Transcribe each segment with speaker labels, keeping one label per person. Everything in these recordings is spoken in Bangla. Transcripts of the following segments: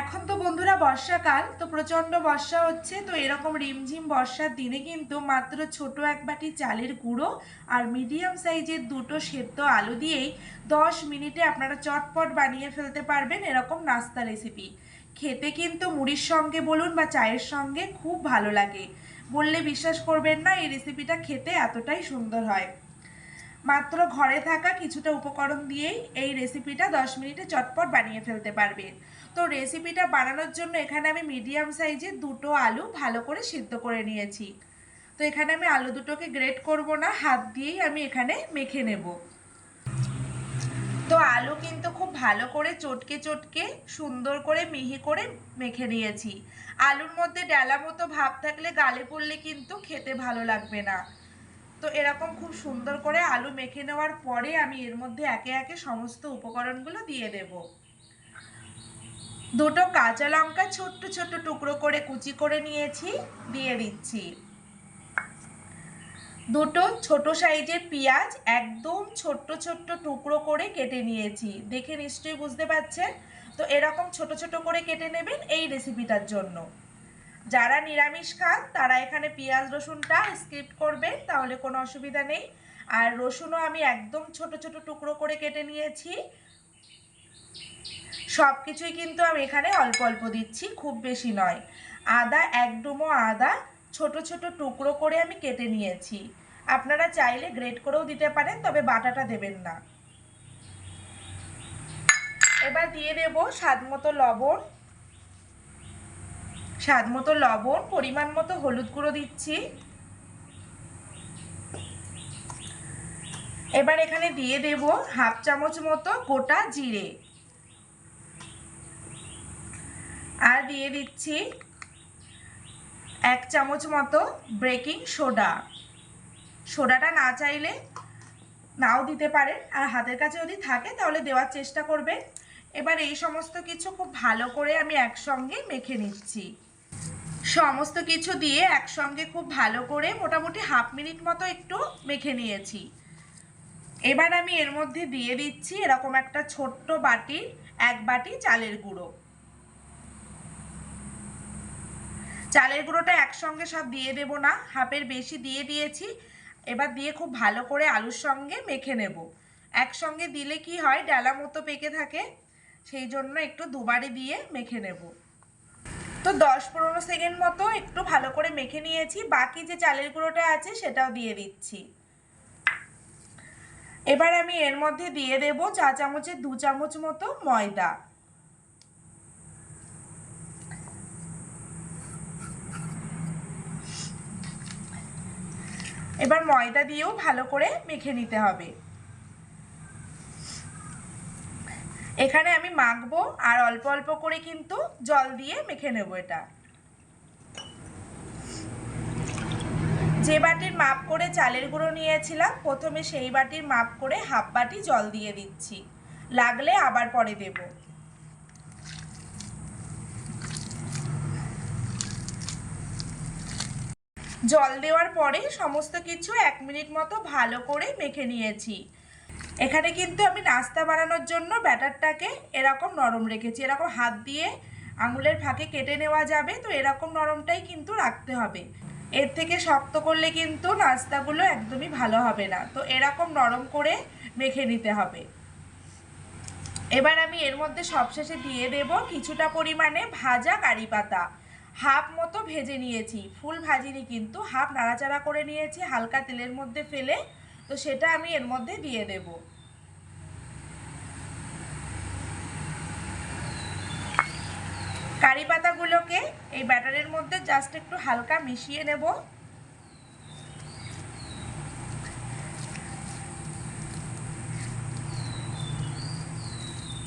Speaker 1: এখন তো বন্ধুরা বর্ষাকাল, তো প্রচণ্ড বর্ষা হচ্ছে, তো এরকম রিমঝিম বর্ষার দিনে কিন্তু মাত্র ছোট এক বাটি চালের গুঁড়ো আর মিডিয়াম সাইজের দুটো সেদ্ধ আলু দিয়েই দশ মিনিটে আপনারা চটপট বানিয়ে ফেলতে পারবেন এরকম নাস্তা রেসিপি খেতে কিন্তু মুড়ির সঙ্গে বলুন বা চায়ের সঙ্গে খুব ভালো লাগে। বললে বিশ্বাস করবেন না, এই রেসিপিটা খেতে এতটাই সুন্দর হয়। মাত্র ঘরে থাকা কিছুটা উপকরণ দিয়েই এই রেসিপিটা দশ মিনিটে চটপট বানিয়ে ফেলতে পারবেন। তো রেসিপিটা বানানোর জন্য এখানে আমি মিডিয়াম সাইজে দুটো আলু ভালো করে সিদ্ধ করে নিয়েছি। তো এখানে আমি আলু দুটোকে গ্রেট করব না, হাত দিয়েই আমি এখানে মেখে নেব। তো আলু কিন্তু খুব ভালো করে চটকে চটকে সুন্দর করে মিহি করে মেখে নিয়েছি। আলুর মধ্যে ডালা মতো ভাব থাকলে গালে পড়লে কিন্তু খেতে ভালো লাগবে না। তো এরকম খুব সুন্দর করে আলু মেখে নেওয়ার পরে আমি এর মধ্যে একে একে সমস্ত উপকরণগুলো দিয়ে দেব। দুটো কাঁচা লঙ্কা ছোট্ট ছোট্ট টুকরো করে কুচি করে নিয়েছি, দিয়ে দিচ্ছি। দুটো ছোট সাইজের পেঁয়াজ একদম ছোট্ট ছোট্ট টুকরো করে কেটে নিয়েছি। দেখে নিশ্চয়ই বুঝতে পারছেন? তো এরকম ছোট ছোট করে কেটে নেবেন এই রেসিপিটার জন্য। যারা নিরামিষ খান, তারা এখানে পেঁয়াজ রসুনটা স্কিপ করবেন, তাহলে কোনো অসুবিধা নেই। আর রসুনও আমি একদম ছোট ছোট টুকরো করে কেটে নিয়েছি। সব কিছুই কিন্তু আমি এখানে অল্প অল্প দিচ্ছি, খুব বেশি নয়। আদা, এক ডুমো আদা, ছোট ছোট টুকরো করে আমি কেটে নিয়েছি। আপনারা চাইলে গ্রেট করেও দিতে পারেন, তবে বাটাটা দেবেন না। এবার দিয়ে দেব স্বাদ মতো লবণ। স্বাদ মতো লবণ, পরিমাণ মতো হলুদ গুঁড়ো দিচ্ছি। এবার এখানে দিয়ে দেব হাফ চামচ মতো গোটা জিরে আর দিয়ে দিচ্ছি এক চামচ মতো বেকিং সোডা সোডাটা না চাইলে নাও দিতে পারেন। আর হাতের কাছে যদি থাকে তাহলে দেওয়ার চেষ্টা করবেন। এবার এই সমস্ত কিছু খুব ভালো করে আমি একসঙ্গে মেখে নিচ্ছি। সমস্ত কিছু দিয়ে একসঙ্গে খুব ভালো করে মোটামুটি হাফ মিনিট মতো একটু মেখে নিয়েছি। এবার আমি এর মধ্যে দিয়ে দিচ্ছি এরকম একটা ছোট্ট বাটির এক বাটি চালের গুঁড়ো। চালের গুঁড়োটা একসঙ্গে সব দিয়ে দেব না, হাফের বেশি দিয়ে দিয়েছি। এবার দিয়ে খুব ভালো করে আলুর সঙ্গে মেখে নেব। একসঙ্গে দিলে কি হয়, ডালা মতো পেকে থাকে, সেই জন্য একটু দুবারে দিয়ে মেখে নেব। তো দশ পনেরো সেকেন্ড মতো একটু ভালো করে মেখে নিয়েছি। বাকি যে চালের গুঁড়োটা আছে, সেটাও দিয়ে দিচ্ছি। এবার আমি এর মধ্যে দিয়ে দেব চা চামচের দু চামচ মতো ময়দা। এবার ময়দা দিয়েও ভালো করে মেখে নিতে হবে। এখানে আমি মাখবো আর অল্প অল্প করে কিন্তু জল দিয়ে মেখে নেব এটা। যে বাটির মাপ করে চালের গুঁড়ো নিয়েছিলাম, প্রথমে সেই বাটির মাপ করে হাফ বাটি জল দিয়ে দিচ্ছি। লাগলে আবার পরে দেব। জল দেওয়ার পরে সমস্ত কিছু এক মিনিট মতো ভালো করে মেখে নিয়েছি। এখানে কিন্তু আমি নাস্তা বানানোর জন্য ব্যাটারটাকে এরকম নরম রেখেছি। এরকম হাত দিয়ে আঙুলের ফাঁকে কেটে নেওয়া যাবে, তো এরকম নরমটাই কিন্তু রাখতে হবে। এর থেকে শক্ত করলে কিন্তু নাস্তাগুলো একদমই ভালো হবে না, তো এরকম নরম করে মেখে নিতে হবে। এবার আমি এর মধ্যে সবশেষে দিয়ে দেব কিছুটা পরিমাণে ভাজা কারি পাতা। হাফ মতো ভেজে নিয়েছি। ফুল ভাজিনি কিন্তু, হাফ নাড়াচাড়া করে নিয়েছি, হালকা তেলের মধ্যে ফেলে, তো সেটা আমি এর মধ্যে দিয়ে দেব। কারি পাতাগুলোকে এই ব্যাটারের মধ্যে জাস্ট একটু হালকা মিশিয়ে নেব।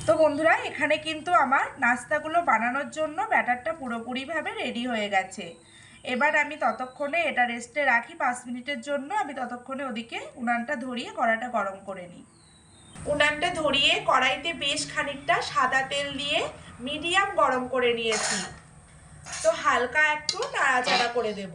Speaker 1: তো বন্ধুরা, এখানে কিন্তু আমার নাস্তাগুলো বানানোর জন্য ব্যাটারটা পুরোপুরিভাবে রেডি হয়ে গেছে। এবার আমি ততক্ষণে এটা রেস্টে রাখি, পাঁচ মিনিটের জন্য আমি ততক্ষণে ওদিকে উনানটা ধরিয়ে কড়াটা গরম করে নিই। উনানটা ধরিয়ে কড়াইতে বেশ খানিকটা সাদা তেল দিয়ে মিডিয়াম গরম করে নিয়েছি। তো হালকা একটু নাড়াচাড়া করে দেব।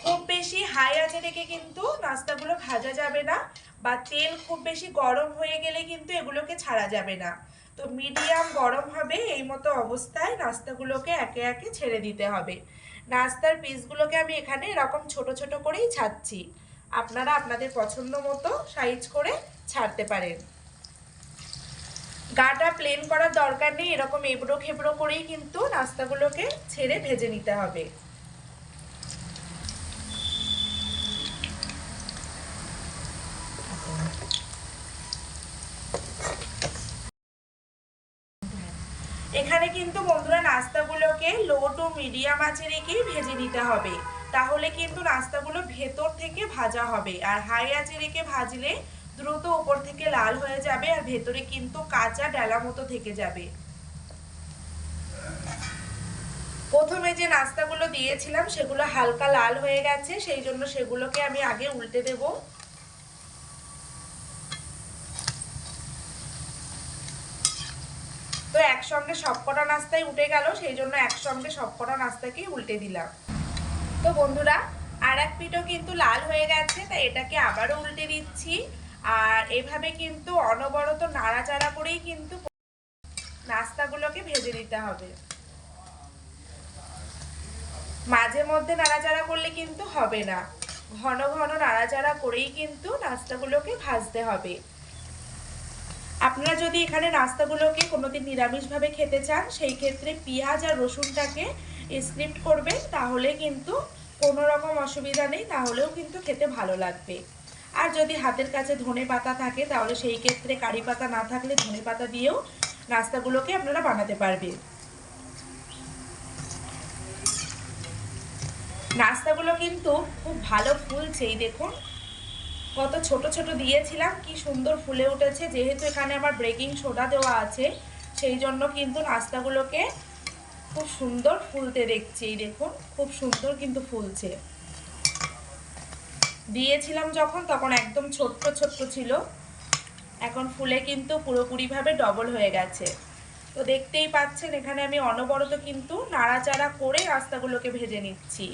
Speaker 1: খুব বেশি হাই আঁচে রেখে কিন্তু নাস্তাগুলো ভাজা যাবে না বা তেল খুব বেশি গরম হয়ে গেলে কিন্তু এগুলোকে ছাড়া যাবে না। তো মিডিয়াম গরম হবে এই মতো অবস্থায় নাস্তাগুলোকে একে একে ছেড়ে দিতে হবে। নাস্তার পিসগুলোকে আমি এখানে এরকম ছোট ছোট করেই ছাড়ছি। আপনারা আপনাদের পছন্দ মতো সাইজ করে ছাড়তে পারেন। গাটা প্লেন করার দরকার নেই, এরকম এবড়ো খেবড়ো করেই কিন্তু নাস্তাগুলোকে ছেড়ে ভেজে নিতে হবে। এখানে কিন্তু বন্ধুরা নাস্তাগুলোকে লো টু মিডিয়াম আঁচে রেখেই ভেজে নিতে হবে। তাহলে কিন্তু নাস্তাগুলো ভেতর থেকে ভাজা হবে আর হাই আঁচে রেখে ভাজলে দ্রুত উপর থেকে লাল হয়ে যাবে আর ভেতরে কিন্তু কাঁচা ডেলা মতো থেকে যাবে। প্রথমে যে নাস্তাগুলো দিয়েছিলাম সেগুলো হালকা লাল হয়ে গেছে, সেই জন্য সেগুলোকে আমি আগে উল্টে দেবো। তো একসঙ্গে সবকটা নাস্তায় উঠে গেল, সেই জন্য একসঙ্গে সবকটা নাস্তাকেই উল্টে দিলাম। তো বন্ধুরা আর এক পিঠও কিন্তু লাল হয়ে গেছে, তাই এটাকে আবারও উল্টে দিচ্ছি। আর এভাবে কিন্তু অনবরত নাড়াচাড়া করেই কিন্তু নাস্তাগুলোকে ভেজে দিতে হবে। মাঝে মধ্যে নাড়াচাড়া করলে কিন্তু হবে না। ঘন ঘন নাড়াচাড়া করেই কিন্তু নাস্তাগুলোকে ভাজতে হবে। আপনারা যদি এখানে নাস্তাগুলোকে কোনোদিন নিরামিষভাবে খেতে চান, সেই ক্ষেত্রে পেঁয়াজ আর রসুনটাকে স্ক্রিপ্ট করবেন, তাহলে কিন্তু কোনো রকম অসুবিধা নেই, তাহলেও কিন্তু খেতে ভালো লাগবে। আর যদি হাতের কাছে ধনে পাতা থাকে, তাহলে সেই ক্ষেত্রে কারি পাতা না থাকলে ধনে পাতা দিয়েও নাস্তাগুলোকে আপনারা বানাতে পারবেন। নাস্তাগুলো কিন্তু খুব ভালো ফুলছে, এই দেখুন। কত ছোট ছোট দিয়েছিলাম, কি সুন্দর ফুলে উঠেছে। যেহেতু এখানে আমার ব্রেকিং সোডা দেওয়া আছে, সেই জন্য কিন্তু নাস্তাগুলোকে খুব সুন্দর ফুলতে দেখছি। দেখুন, খুব সুন্দর কিন্তু ফুলছে। দিয়েছিলাম যখন, তখন একদম ছোট্ট ছোট্ট ছিল। এখন ফুলে কিন্তু পুরোপুরিভাবে ডবল হয়ে গেছে। তো দেখতেই পাচ্ছেন, এখানে আমি অনবরত কিন্তু নাড়াচাড়া করে রাস্তাগুলোকে ভেজে নিচ্ছি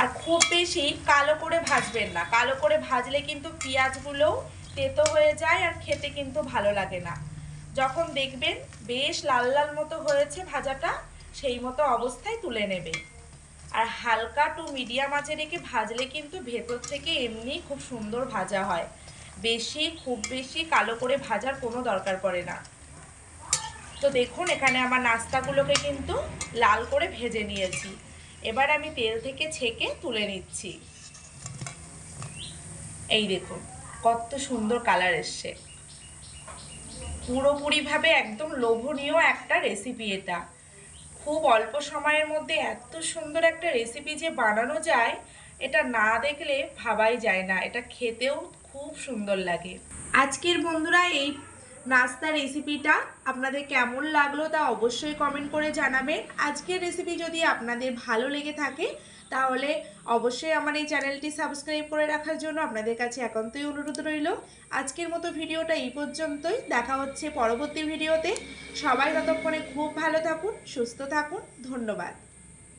Speaker 1: আর খুব বেশি কালো করে ভাজবেন না। কালো করে ভাজলে কিন্তু পেঁয়াজগুলোও তেতো হয়ে যায় আর খেতে কিন্তু ভালো লাগে না। যখন দেখবেন বেশ লাল লাল মতো হয়েছে ভাজাটা, সেই মতো অবস্থায় তুলে নেবে। আর হালকা টু মিডিয়াম আঁচে রেখে ভাজলে কিন্তু ভেতর থেকে এমনি খুব সুন্দর ভাজা হয়। বেশি, খুব বেশি কালো করে ভাজার কোনো দরকার পড়ে না। তো দেখুন, এখানে আমার নাস্তাগুলোকে কিন্তু লাল করে ভেজে নিয়েছি। এবার আমি তেল থেকে ছেঁকে তুলে নিচ্ছি। এই দেখুন, কত সুন্দর কালার এসছে। পুরোপুরিভাবে একদম লোভনীয় একটা রেসিপি এটা। খুব অল্প সময়ের মধ্যে এত সুন্দর একটা রেসিপি যে বানানো যায়, এটা না দেখলে ভাবাই যায় না। এটা খেতেও খুব সুন্দর লাগে। আজকের বন্ধুরা এই নাস্তা রেসিপিটা আপনাদের কেমন লাগল তা অবশ্যই কমেন্ট করে জানাবেন। আজকের রেসিপি যদি আপনাদের ভালো লেগে থাকে, তাহলে অবশ্যই আমার এই চ্যানেলটি সাবস্ক্রাইব করে রাখার জন্য আপনাদের কাছে একান্তই অনুরোধ রইল। আজকের মতো ভিডিওটা এই পর্যন্তই। দেখা হচ্ছে পরবর্তী ভিডিওতে। সবাই ততক্ষণে খুব ভালো থাকুন, সুস্থ থাকুন। ধন্যবাদ।